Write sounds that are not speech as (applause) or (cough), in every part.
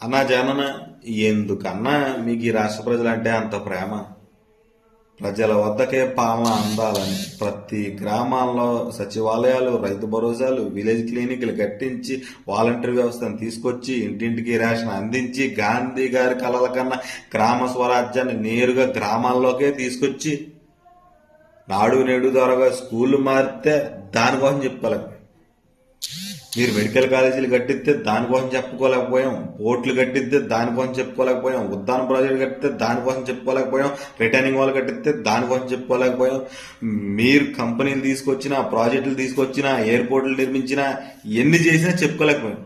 అన్నా జగనన్న ఎందుకన్నా మీకు ఈ రాష్ట్ర ప్రజలంటే అంత ప్రేమ? ప్రజల వద్దకే పాలన అందాలని ప్రతి గ్రామాల్లో సచివాలయాలు రైతు భరోసాలు విలేజ్ క్లినిక్లు కట్టించి వాలంటీర్ వ్యవస్థను తీసుకొచ్చి ఇంటింటికి రేషన్ అందించి గాంధీ గారి కలల కన్నా గ్రామ స్వరాజ్యాన్ని నేరుగా గ్రామాల్లోకే తీసుకొచ్చి నాడు నేడు ద్వారా స్కూల్ మారితే దానికోసం చెప్పాలి మీరు మెడికల్ కాలేజీలు కట్టిస్తే దానికోసం చెప్పుకోలేకపోయాం పోర్ట్లు కట్టిస్తే దానికోసం చెప్పుకోలేకపోయాం ఉద్దాన ప్రాజెక్టు కట్టితే దానికోసం చెప్పుకోలేకపోయాం రిటర్నింగ్ వాళ్ళు కట్టిస్తే దానికోసం చెప్పుకోలేకపోయాం. మీరు కంపెనీలు తీసుకొచ్చినా ప్రాజెక్టులు తీసుకొచ్చినా ఎయిర్పోర్ట్లు నిర్మించినా ఎన్ని చేసినా చెప్పుకోలేకపోయాం.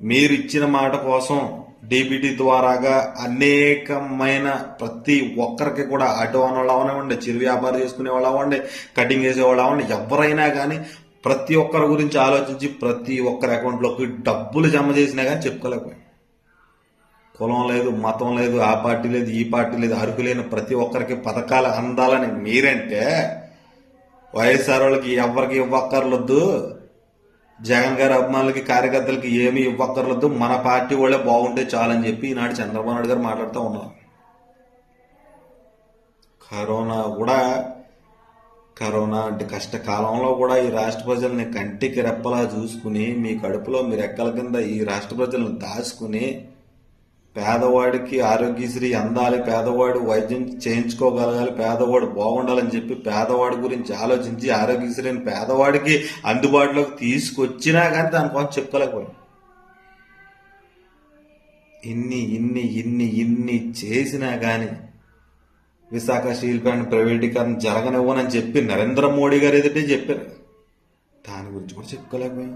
మీరు ఇచ్చిన మాట కోసం డీబీటీ ద్వారాగా అనేకమైన ప్రతి ఒక్కరికి కూడా ఆటో వాళ్ళు అవనివ్వండి చిరు వ్యాపారం చేసుకునే వాళ్ళు అవ్వండి కటింగ్ చేసేవాళ్ళు అవ్వండి ఎవరైనా కానీ ప్రతి ఒక్కరి గురించి ఆలోచించి ప్రతి ఒక్కరి అకౌంట్లోకి డబ్బులు జమ చేసినా కానీ చెప్పుకోలేకపోయాం. కులం లేదు మతం లేదు ఆ పార్టీ లేదు ఈ పార్టీ లేదు అరుకు లేని ప్రతి ఒక్కరికి పథకాలు అందాలని మీరంటే వైఎస్ఆర్ వాళ్ళకి ఎవరికి ఇవ్వక్కర్లొద్దు. జగన్ గారి అభిమానులకి కార్యకర్తలకి ఏమీ ఇవ్వక్కర్లొద్దు. మన పార్టీ వాళ్ళే బాగుంటే చాలని చెప్పి ఈనాడు చంద్రబాబు నాయుడు గారు మాట్లాడుతూ ఉన్నారు కరోనా కూడా కరోనా అంటే కష్టకాలంలో కూడా ఈ రాష్ట్ర ప్రజల్ని కంటికి రెప్పలా చూసుకుని మీ కడుపులో మీ రెక్కల కింద ఈ రాష్ట్ర ప్రజలను దాచుకుని పేదవాడికి ఆరోగ్యశ్రీ అందాలి పేదవాడు వైద్యం చేయించుకోగలగాలి పేదవాడు బాగుండాలని చెప్పి పేదవాడి గురించి ఆలోచించి ఆరోగ్యశ్రీని పేదవాడికి అందుబాటులోకి తీసుకొచ్చినా కానీ దానికోసం చెప్పుకోలేకపోయాం. ఇన్ని ఇన్ని ఇన్ని ఇన్ని చేసినా కానీ విశాఖ స్టీల్ ప్లాంట్ ప్రైవేటీకరణ జరగనివ్వనని చెప్పి నరేంద్ర మోడీ గారు ఎదుటే చెప్పారు దాని గురించి కూడా చెప్పుకోలేకపోయాం.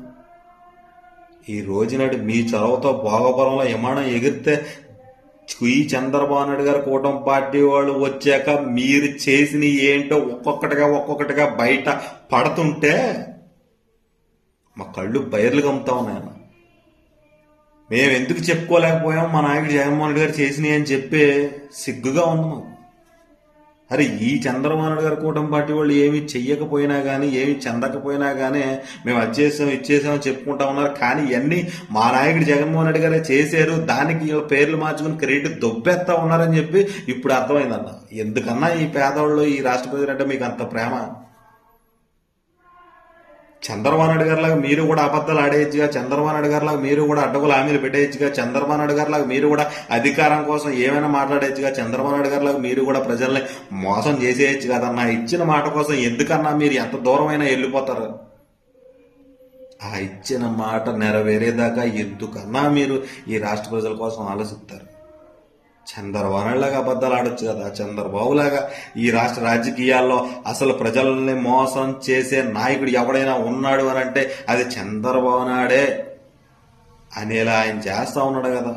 ఈ రోజునాడు మీ చొరవతో భోగపురంలో విమానం ఎగిరితే ఈ చంద్రబాబు నాయుడు గారు కూటమి పార్టీ వాళ్ళు వచ్చాక మీరు చేసిన ఏంటో ఒక్కొక్కటిగా ఒక్కొక్కటిగా బయట పడుతుంటే మా కళ్ళు బయర్లు కమ్ముతా ఉన్నాయన్న మేము ఎందుకు చెప్పుకోలేకపోయాం మా నాయకుడు జగన్మోహన్ రెడ్డి గారు చేసినాయి అని చెప్పి సిగ్గుగా ఉంది మాకు. అరే ఈ చంద్రబాబు గారు కూటమి పార్టీ వాళ్ళు ఏమి చెయ్యకపోయినా కానీ ఏమి చెందకపోయినా కానీ మేము అది చేసాం చెప్పుకుంటా ఉన్నారు. కానీ ఇవన్నీ మా నాయకుడు జగన్మోహన్ రెడ్డి గారే చేశారు. దానికి పేర్లు మార్చుకుని క్రెడిట్ దొబ్బేస్తా ఉన్నారని చెప్పి ఇప్పుడు అర్థమైందన్న. ఎందుకన్నా ఈ పేదవాళ్ళు ఈ రాష్ట్ర ప్రజలంటే మీకు అంత ప్రేమ? చంద్రబాబు నాయుడు గారిలాగా మీరు కూడా అబద్ధాలు ఆడేయచ్చుగా చంద్రబాబు నాయుడు గారిలాగా మీరు కూడా అడ్డగులు హామీలు పెట్టేయచ్చుగా చంద్రబాబు నాయుడు గారిలాగా మీరు కూడా అధికారం కోసం ఏమైనా మాట్లాడేయచ్చుగా చంద్రబాబు నాయుడు గారిలాగా మీరు కూడా ప్రజల్ని మోసం చేసేయచ్చు కదన్నా ఇచ్చిన మాట కోసం ఎందుకన్నా మీరు ఎంత దూరమైనా వెళ్ళిపోతారు? ఆ ఇచ్చిన మాట నెరవేరేదాకా ఎందుకన్నా మీరు ఈ రాష్ట్ర ప్రజల కోసం ఆలోచిస్తారు? చంద్రబాబు లాగా అబద్ధాలు ఆడొచ్చు కదా చంద్రబాబు లాగా ఈ రాష్ట్ర రాజకీయాల్లో అసలు ప్రజల్ని మోసం చేసే నాయకుడు ఎవడైనా ఉన్నాడు అని అంటే అది చంద్రబాబు నాడే అనేలా ఆయన చేస్తా ఉన్నాడు కదా.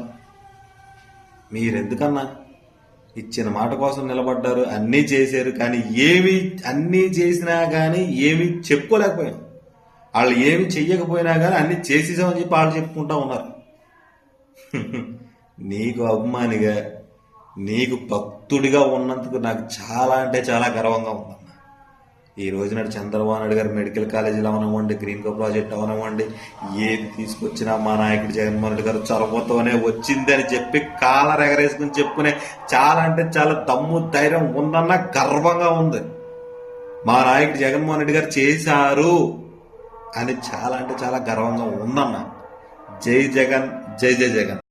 మీరెందుకన్నా? ఇచ్చిన మాట కోసం నిలబడ్డారు అన్నీ చేశారు కానీ ఏమి అన్నీ చేసినా కానీ ఏమి చెప్పుకోలేకపోయాం వాళ్ళు ఏమి చెయ్యకపోయినా కానీ అన్ని చేసేసామని చెప్పి వాళ్ళు చెప్పుకుంటా ఉన్నారు. (laughs) నీకు అభిమానిగా నీకు భక్తుడిగా ఉన్నందుకు నాకు చాలా అంటే చాలా గర్వంగా ఉందన్న. ఈ రోజున చంద్రబాబు నాయుడు గారు మెడికల్ కాలేజీలు అవనివ్వండి గ్రీన్ కో ప్రాజెక్ట్ అవనివ్వండి ఏది తీసుకొచ్చినా మా నాయకుడు జగన్మోహన్ రెడ్డి గారు చొరవతోనే వచ్చింది అని చెప్పి కాలర్ ఎగరేసుకుని చెప్పుకునే చాలా అంటే చాలా దమ్ము ధైర్యం ఉందన్న గర్వంగా ఉంది. మా నాయకుడు జగన్మోహన్ రెడ్డి గారు చేశారు అని చాలా అంటే చాలా గర్వంగా ఉందన్న. జై జగన్ జై జై జగన్.